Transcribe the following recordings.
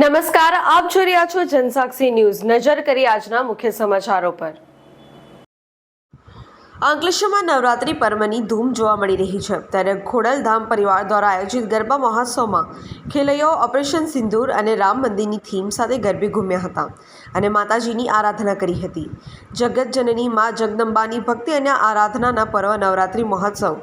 નમસ્કાર, આપ જોઈ રહ્યા છો જનસાક્ષી ન્યૂઝ. નજર કરી આજના મુખ્ય સમાચારો પર. અંકલેશ્વરમાં નવરાત્રી પર્વની ધૂમ જોવા મળી રહી છે. ત્યારે ખોડલધામ પરિવાર દ્વારા આયોજિત ગરબા મહોત્સવમાં ખેલૈયાઓ ઓપરેશન સિંદૂર અને રામ મંદિરની થીમ સાથે ગરબે ઘૂમ્યા હતા અને માતાજીની આરાધના કરી હતી. જગતજનની મા જગદંબાની ભક્તિ અને આરાધનાના પર્વ નવરાત્રી મહોત્સવ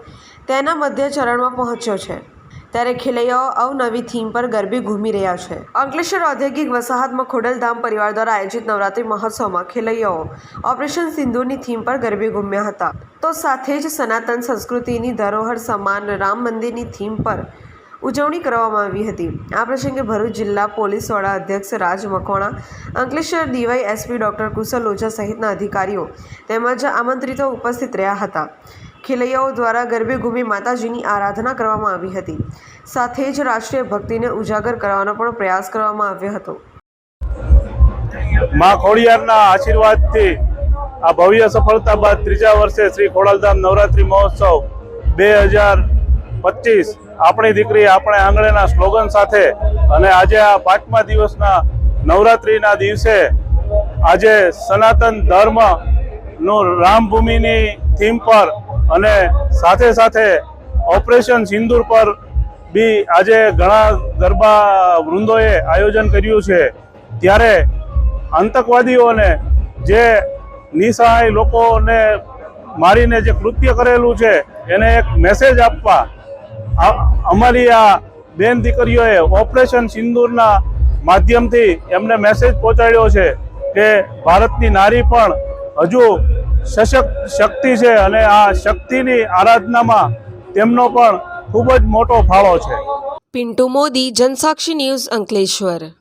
તેના મધ્ય ચરણમાં પહોંચ્યો છે. ત્યારે ખેલૈયાઓ અવનવી થીમ પર ગરબે ઘૂમી રહ્યા છે. અંકલેશ્વર ઔદ્યોગિક વસાહતમાં ખોડલધામ પરિવાર દ્વારા આયોજિત નવરાત્રી મહોત્સવમાં ખેલૈયાઓ ઓપરેશન સિંધુની થીમ પર ગરબે ઘૂમ્યા હતા. તો સાથે જ સનાતન સંસ્કૃતિની ધરોહર સમાન રામ મંદિરની થીમ પર ઉજવણી કરવામાં આવી હતી. આ પ્રસંગે ભરૂચ જિલ્લા પોલીસ વડા અધ્યક્ષ Raj Makwana, Ankleshwar D Y SP doctor Kushal Ojha સહિતના અધિકારીઓ તેમજ આમંત્રિતો ઉપસ્થિત રહ્યા હતા. ખેલૈયાઓ દ્વારા ગરબે ઘૂમી માતાજીની આરાધના કરવામાં આવી હતી. સાથે જ રાષ્ટ્રીય ભક્તિને ઉજાગર કરવાનો પણ પ્રયાસ કરવામાં આવ્યો હતો. માં ખોડિયારના આશીર્વાદથી આ ભવ્ય સફળતા બાદ ત્રીજા વર્ષે શ્રી ખોડલધામ નવરાત્રિ મહોત્સવ બે હજાર પચીસ આપણી દીકરી આપણે આંગણેના સ્લોગન સાથે અને આજે આ પાંચમા દિવસના નવરાત્રિના દિવસે આજે સનાતન ધર્મનું રામભૂમિની થીમ પર અને સાથે સાથે ઓપરેશન સિંદૂર પર બી આજે ઘણા ગરબા વૃંદોએ આયોજન કર્યું છે. ત્યારે આતંકવાદીઓને જે નિસહાય લોકોને મારીને જે કૃત્ય કરેલું છે, એને એક મેસેજ આપવા અમારી આ બેન દીકરીઓએ ઓપરેશન સિંદૂરના માધ્યમથી એમને મેસેજ પહોંચાડ્યો છે કે ભારતની નારી પણ હજુ સશક્ત શક્તિ છે અને આ શક્તિની આરાધનામાં તેમનો પણ ખૂબ જ મોટો ફાળો છે. પિન્ટુ મોદી, જનસાક્ષી ન્યૂઝ અંકલેશ્વર.